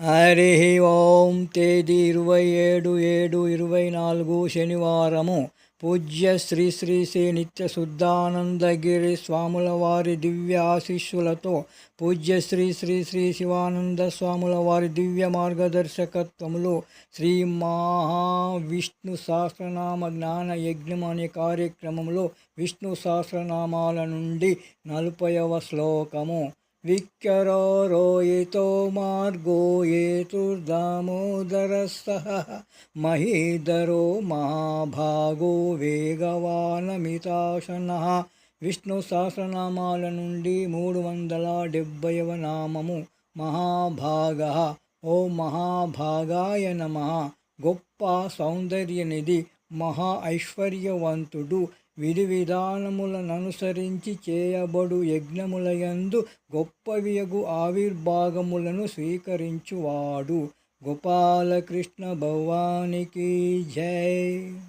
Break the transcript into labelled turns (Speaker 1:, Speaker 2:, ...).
Speaker 1: హరి ఓం తేదీ ఇరవై ఏడు ఏడు ఇరవై నాలుగు శనివారము. పూజ్య శ్రీ శ్రీ శ్రీ నిత్య శుద్ధానందగిరి స్వాముల వారి దివ్య ఆశీస్సులతో పూజ్య శ్రీ శ్రీ శ్రీ శివానంద స్వాముల వారి దివ్య మార్గదర్శకత్వములో శ్రీ మహావిష్ణు సహస్రనామ జ్ఞాన యజ్ఞం అనే కార్యక్రమంలో విష్ణు సహస్రనామాల నుండి నలభైవ శ్లోకము. విక్కరోయితో మార్గో ఏతుర్దామోదరస్తః మహీధరో మహాభాగో వేగవానమితాశనः విష్ణు సహస్రనామాల నుండి మూడు వందల డెబ్భైవ నామము మహాభాగ। ఓ మహాభాగాయ నమ। గొప్ప సౌందర్యనిధి మహా ఐశ్వర్యవంతుడు విధి విధానములననుసరించి చేయబడు యజ్ఞములయందు గొప్పవియగు ఆవిర్భాగములను స్వీకరించువాడు. గోపాలకృష్ణ భవానికి జై.